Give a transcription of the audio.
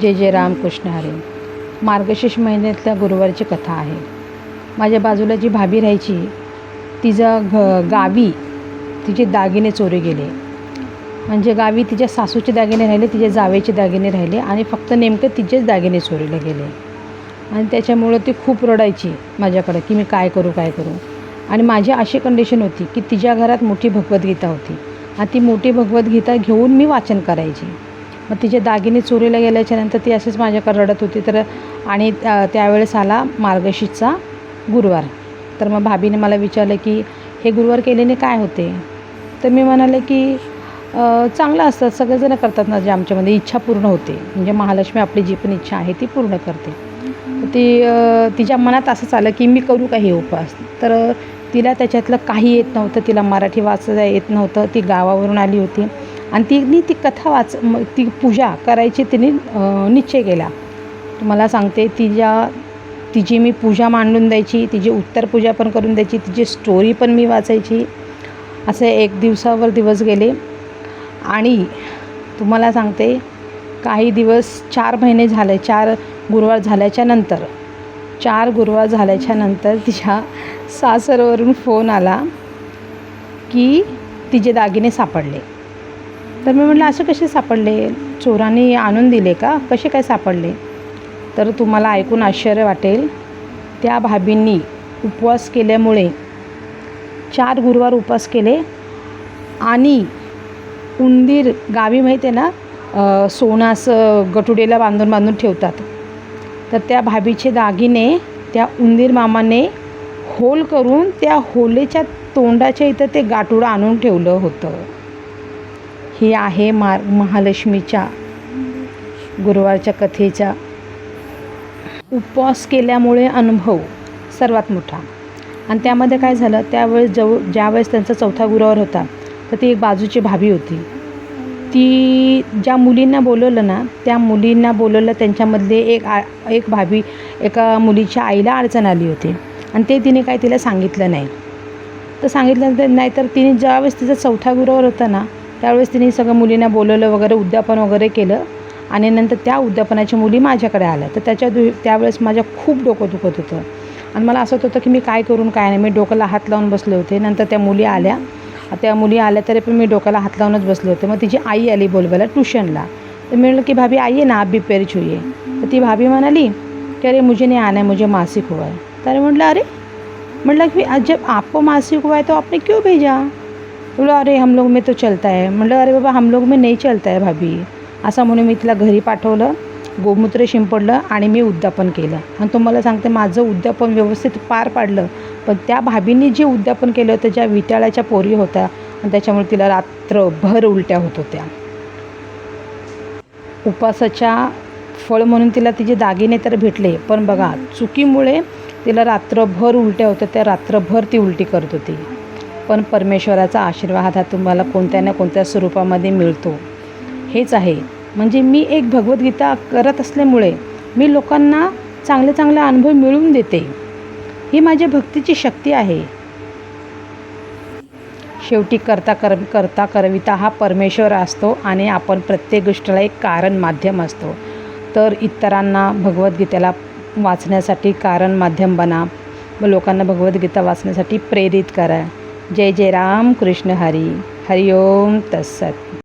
जय जय रामकृष्ण हरे. मार्गशीर्ष महिन्यातल्या गुरुवारची कथा आहे. माझ्या बाजूला जी भाभी राहायची तिचा घ गावी तिचे दागिने चोरी गेले. म्हणजे गावी तिच्या सासूचे दागिने राहिले तिच्या जावेचे दागिने राहिले आणि फक्त नेमकं तिचेच दागिने चोरीला गेले. आणि त्याच्यामुळं ती खूप रडायची माझ्याकडं की मी काय करू काय करू. आणि माझी अशी कंडिशन होती की तिच्या घरात मोठी भगवद्गीता होती. आणि ती मोठी भगवद्गीता घेऊन मी वाचन करायची. मग तिचे दागिने चोरीला गेल्याच्यानंतर ती असेच माझ्याकडे रडत होती. तर आणि त्यावेळेस आला मार्गशीरचा गुरुवार. तर मग भाभीने मला विचारलं की हे गुरुवार केल्याने काय होते? तर मी म्हणाले की चांगलं असतं. सगळेजणं करतात ना जे आमच्यामध्ये इच्छा पूर्ण होते. म्हणजे महालक्ष्मी आपली जी पण इच्छा आहे ती पूर्ण करते. ती तिच्या मनात असंच आलं की मी करू का हे उपवास तर तिला त्याच्यातलं काही येत नव्हतं. तिला मराठी वाचता येत नव्हतं. ती गावावरून आली होती. आणि तिने ती कथा वाच ती पूजा करायची तिने निश्चय केला. तुम्हाला सांगते तिच्या तिची मी पूजा मांडून द्यायची तिची उत्तर पूजा पण करून द्यायची तिची स्टोरी पण मी वाचायची असे एक दिवसावर दिवस गेले. आणि तुम्हाला सांगते काही दिवस चार महिने झाले चार गुरुवार झाल्याच्यानंतर चार गुरुवार झाल्याच्यानंतर तिच्या सासरवरून फोन आला की तिचे दागिने सापडले. तर मी म्हटलं असं कसे सापडले? चोरांनी आणून दिले का? कसे काय सापडले? तर तुम्हाला ऐकून आश्चर्य वाटेल त्या भाभींनी उपवास केल्यामुळे चार गुरुवार उपवास केले आणि उंदीर गावी माहिती आहे ना अ, गटुडेला बांधून बांधून ठेवतात. तर त्या भाभीचे दागिने त्या उंदीर मामाने होल करून त्या होलेच्या तोंडाच्या इथं ते गाठुडं आणून ठेवलं होतं. ही आहे मार महालक्ष्मीच्या गुरुवारच्या कथेचा उपवास केल्यामुळे अनुभव सर्वात मोठा. आणि त्यामध्ये काय झालं त्यावेळेस जवळ ज्यावेळेस त्यांचा चौथा गुरुवार होता तर ती एक बाजूची भाभी होती. ती ज्या मुलींना बोलवलं ना त्या मुलींना बोलवलं त्यांच्यामधले एक आ एक भाभी एका मुलीच्या आईला अडचण आली होती. आणि ते तिने काय तिला सांगितलं नाही. तर सांगितलं तर नाही तर तिने ज्यावेळेस तिचा चौथा गुरुवार होता ना त्यावेळेस तिने सगळं मुलींना बोलवलं वगैरे उद्यापन वगैरे केलं. आणि नंतर त्या उद्यापनाच्या मुली माझ्याकडे आल्या. तर त्याच्या दु त्यावेळेस माझ्या खूप डोकं दुखत होतं. आणि मला असं होतं की मी काय करून काय नाही. मी डोक्याला हात लावून बसले होते. नंतर त्या मुली आल्या. त्या मुली आल्या तरी पण मी डोक्याला हात लावूनच बसले होते. मग तिची आई आली बोलवायला ट्यूशनला. तर मी म्हटलं की भाभी आइए ना आप भी पेर छुइए तर ती भाभी म्हणाली की अरे मुझे नहीं आना है मुझे मासिक हुआ है. तर म्हटलं अरे? म्हटलं की जब आपको मासिक हुआ है तो आपने क्यों भेजा? बोला अरे हम लोग में तो चलता है। म्हटलं अरे बाबा हम लोग में नाही चलता है भाभी. असं म्हणून मी तिला घरी पाठवलं गोमूत्र शिंपडलं आणि मी उद्यापन केलं. आणि तुम्हाला सांगते माझं उद्यापन व्यवस्थित पार पाडलं पण त्या भाभींनी जे उद्यापन केलं होतं ज्या विटाळ्याच्या पोरी होत्या आणि त्याच्यामुळे तिला रात्रभर उलट्या होत होत्या. उपासाच्या फळ म्हणून तिला तिचे दागिने तर भेटले पण बघा चुकीमुळे तिला रात्रभर उलट्या होत्या त्या रात्रभर ती उलटी करत होती. पण परमेश्वराचा आशीर्वाद हा तुम्हाला कोणत्या ना कोणत्या स्वरूपामध्ये मिळतो. हेच आहे. म्हणजे मी एक भगवद्गीता करत असल्यामुळे मी लोकांना चांगले चांगले अनुभव मिळवून देते. ही माझ्या भक्तीची शक्ती आहे. शेवटी करता कर करता करविता हा परमेश्वर असतो आणि आपण प्रत्येक गोष्टीला एक कारण माध्यम असतो. तर इतरांना भगवद्गीतेला वाचण्यासाठी कारण माध्यम बना. व लोकांना भगवद्गीता वाचण्यासाठी प्रेरित करा. जय जय राम कृष्ण हरी हरिओम तत्सत।